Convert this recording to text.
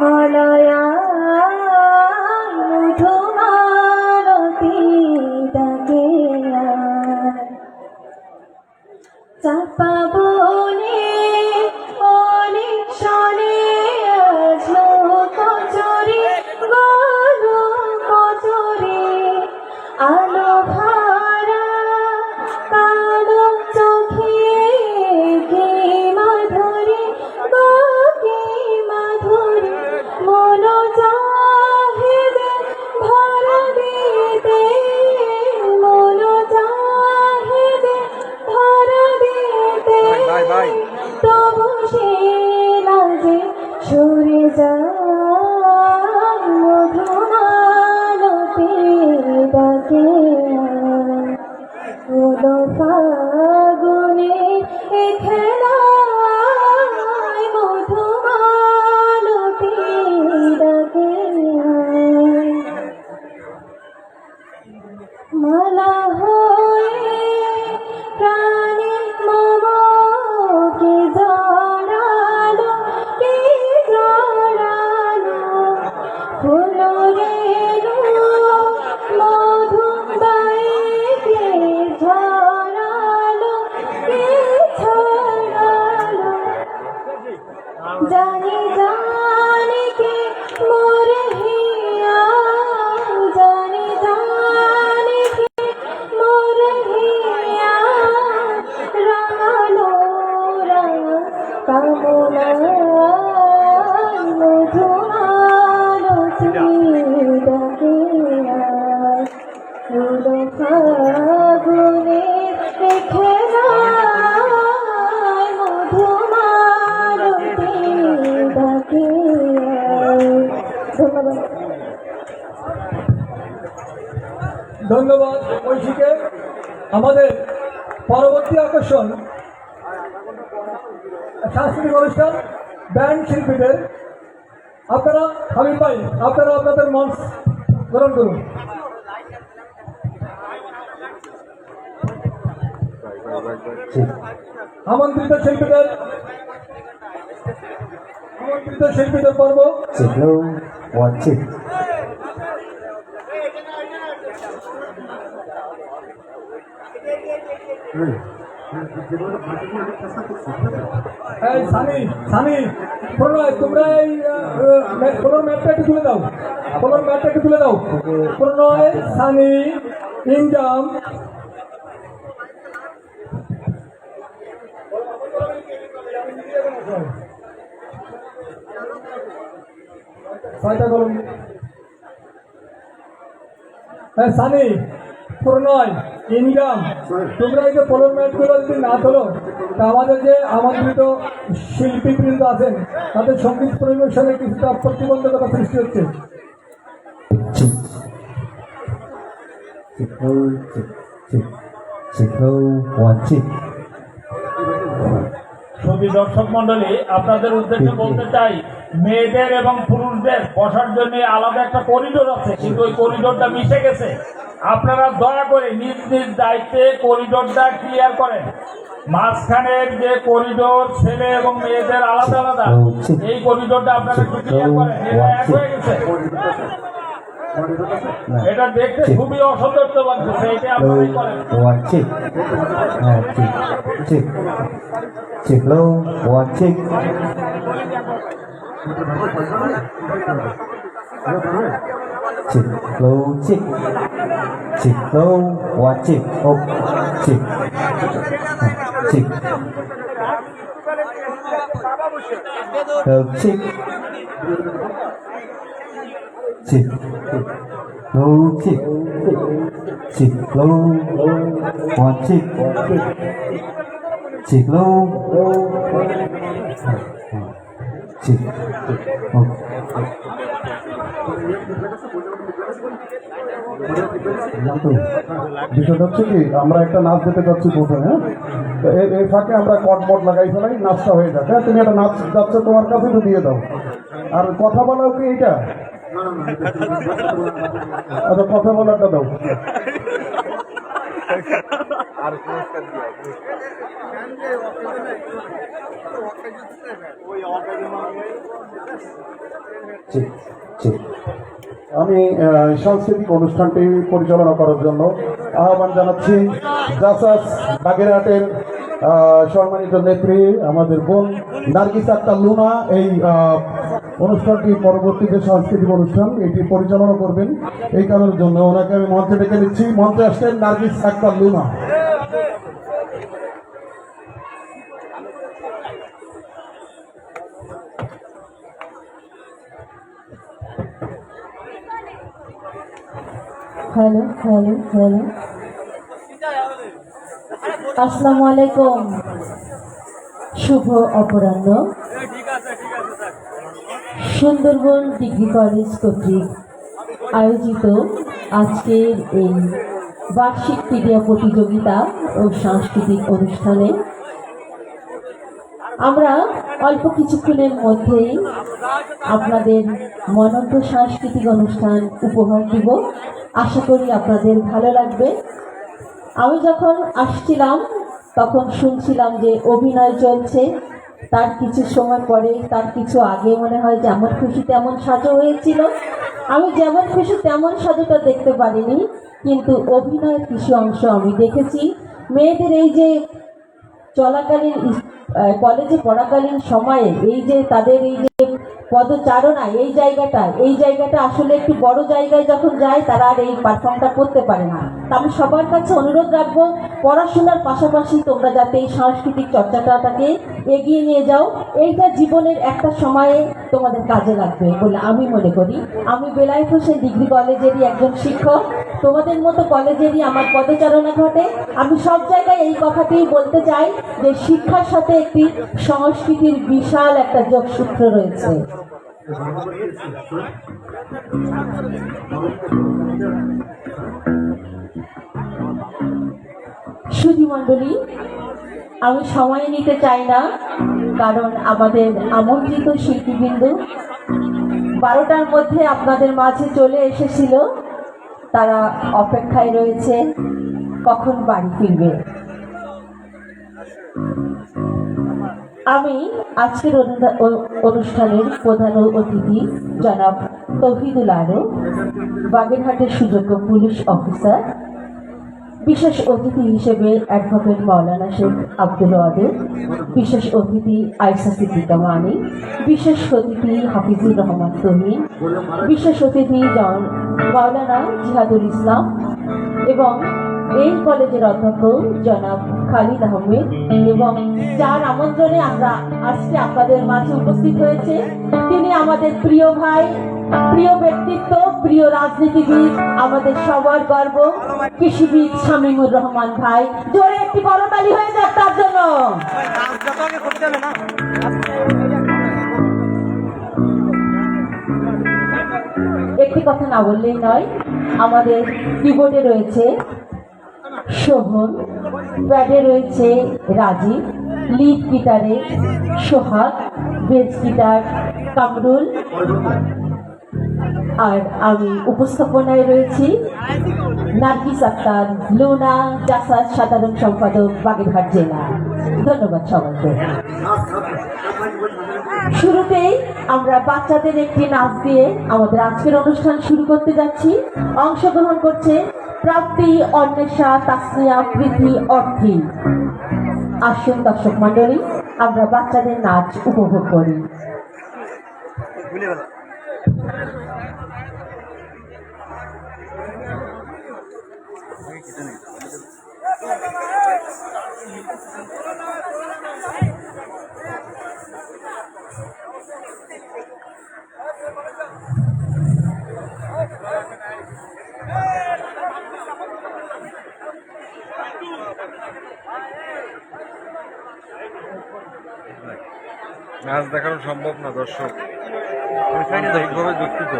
বলে ডাকে জানি জানি কে মোরে হিয়া জানি জানি কে কামনা মধুমালো ডাকে ধন্যবাদ ঐশীকে। আমাদের পরবর্তী আকর্ষণ সাংস্কৃতিক অনুষ্ঠান ব্যান্ড শিল্পীদের। আপনারা হাবিব পাই আপনারা আপনাদের মঞ্চ গ্রহণ করুন। আমন্ত্রিত শিল্পীদের আমন্ত্রিত শিল্পীদের পর্ব। এই সানি সানি প্রণয় তোমরা এই ফলোর ম্যাপটা একটু তুলে দাও। ফলোর ম্যাপটা একটু তুলে দাও। প্রণয় সানি ইনজাম ছয়টা কলম। হ্যাঁ সানি প্রণয় ইনকাম। তোমরা এই যে ফলোর যদি না তোলো তা আমাদের যে আমন্ত্রিত শিল্পীবৃন্দ আছেন তাদের সংগীত পরিবেশনে কিছুটা প্রতিবন্ধকতা সৃষ্টি হচ্ছে. ছবি দর্শক মন্ডলী আপনাদের উদ্দেশ্যে বলতে চাই মেয়েদের এবং পুরুষদের বসার জন্য আলাদা একটা করিডোর আছে কিন্তু ওই করিডোরটা মিশে গেছে। আপনারা দয়া করে নিজ নিজ দায়িত্বে করিডোরটা ক্লিয়ার করেন মাঝখানের যে করিডোর ছেলে এবং মেয়েদের আলাদা আলাদা এই করিডোরটা আপনারা ক্লিয়ার করেন এটা এক হয়ে গেছে এটা দেখতে খুবই অসৌন্দর্য লাগতেছে এটা আপনারাই করেন. Uh, chip, chip, chip, hello, watch chịch đâu quá chịch ốc chịch chịch đầu chịch chịch lâu chịch chịch lâu quá chịch chịch lâu chịch ok কি, আমরা একটা নাচ দিতে যাচ্ছি প্রথমে হ্যাঁ? এই ফাঁকে আমরা কটমট লাগাই ফেলাই, নাচটা হয়ে যাক হ্যাঁ? তুমি একটা নাচ যাচ্ছে তোমার কাছে, তো দাও। আর কথা বলাও কি এইটা? আচ্ছা কথা বলাটা দাও। আর পুরস্কার ঠিক আমি সাংস্কৃতিক অনুষ্ঠানটি পরিচালনা করার জন্য আহ্বান জানাচ্ছি জাসাস বাগেরহাটের সম্মানিত নেত্রী, আমাদের বোন নার্গিস আক্তার লুনা। এই অনুষ্ঠানটি পরবর্তীতে সাংস্কৃতিক অনুষ্ঠান, এটি পরিচালনা করবেন। এই কারণের জন্য ওনাকে আমি মঞ্চে ডেকে নিচ্ছি। মঞ্চে আসছেন Nargis Akter Luna. Hello hello hello আসসালামু আলাইকুম শুভ অপরাহ্ন সুন্দরবন ডিগ্রি কলেজ কর্তৃক আয়োজিত আজকের এই বার্ষিক ক্রীড়া প্রতিযোগিতা ও সাংস্কৃতিক অনুষ্ঠানে আমরা অল্প কিছুক্ষণের মধ্যেই আপনাদের মনন্ত সাংস্কৃতিক অনুষ্ঠান উপহার দিব। আশা করি আপনাদের ভালো লাগবে। আমি যখন আসছিলাম, তখন শুনছিলাম যে অভিনয় চলছে। তার কিছু সময় পরে, তার কিছু আগে মনে হয় যে যেমন খুশি তেমন সাজো হয়েছিল। আমি যেমন খুশি তেমন সাধুটা দেখতে পারিনি, কিন্তু অভিনয়ের কিছু অংশ আমি দেখেছি। মেয়েদের এই যে চলাকালীন কলেজে পড়াকালীন সময়ে এই যে তাদের এই যে পদচারণা, এই জায়গাটা এই জায়গাটা আসলে একটু বড় জায়গায় যখন যায়, তারা আর এই পারফর্মটা করতে পারে না। আমি সবার কাছে অনুরোধ রাখব, পড়াশোনার পাশাপাশি তোমরা যাতে এই সাংস্কৃতিক চর্চাটাকে এগিয়ে নিয়ে যাও। এইটা জীবনের একটা সময়ে তোমাদের কাজে লাগবে বলে আমি মনে করি। আমি বেলায়েত হোসেন ডিগ্রি কলেজেরই একজন শিক্ষক। তোমাদের মতো কলেজেরই আমার পদচারণা ঘটে। আমি সব জায়গায় এই কথাটিই বলতে চাই যে শিক্ষার সাথে একটি সংস্কৃতির বিশাল একটা যোগসূত্র রয়েছে। সুধী মণ্ডলী, আমি সময় নিতে চাই না, কারণ আমাদের আমন্ত্রিত শিল্পীবৃন্দ বারোটার মধ্যে আপনাদের মাঝে চলে এসেছিল। তারা অপেক্ষায় রয়েছে, কখন বাড়ি ফিরবে। আমি আজকের অনুষ্ঠানের প্রধান অতিথি জনাব তৌহিদুল আরও বাগেরহাটের সুযোগ্য পুলিশ অফিসার, বিশেষ অতিথি হিসেবে অ্যাডভোকেট মাওলানা শেখ আব্দুল ওয়াদের বিশেষ অতিথি আয়সা সিদ্দিকা মানি, বিশেষ অতিথি হাফিজুর রহমান তহিন, বিশেষ অতিথি মাওলানা জিহাদুল ইসলাম এবং এই কলেজের অধ্যক্ষ জনাব খালিদ আহমেদ এবং যার আমন্ত্রণে আমরা আজকে আপনাদের মাঝে উপস্থিত হয়েছে। তিনি আমাদের প্রিয় ভাই, প্রিয় ব্যক্তিত্ব, প্রিয় রাজনীতিবিদ, আমাদের সবার গর্ব, কৃষিবিদ শামীমুর রহমান ভাই। জোরে একটি করতালি হয়ে যাক তার জন্য। একটি কথা না বললেই নয়, আমাদের কিবোর্ডে রয়েছে শোভন প্যাডে রয়েছে রাজীব লিড গিটারে সোহাগ বেস গিটার কামরুল। আর আমি উপস্থাপনায় রয়েছি নার্গিস আক্তার, লোনা জাসাদ সাধারণ সম্পাদক, বাগেরহাট জেলা। ধন্যবাদ সবাইকে। শুরুতেই আমরা বাচ্চাদের একটি নাচ দিয়ে আমাদের আজকের অনুষ্ঠান শুরু করতে যাচ্ছি। অংশগ্রহণ করছে প্রাপ্তি অন্বেষা তাসনিয়া প্রীতি অর্থী। আসুন দর্শক মন্ডলী আমরা বাচ্চাদের নাচ উপভোগ করি। নাচ দেখানো সম্ভব না দর্শক। এইভাবে দুঃখিত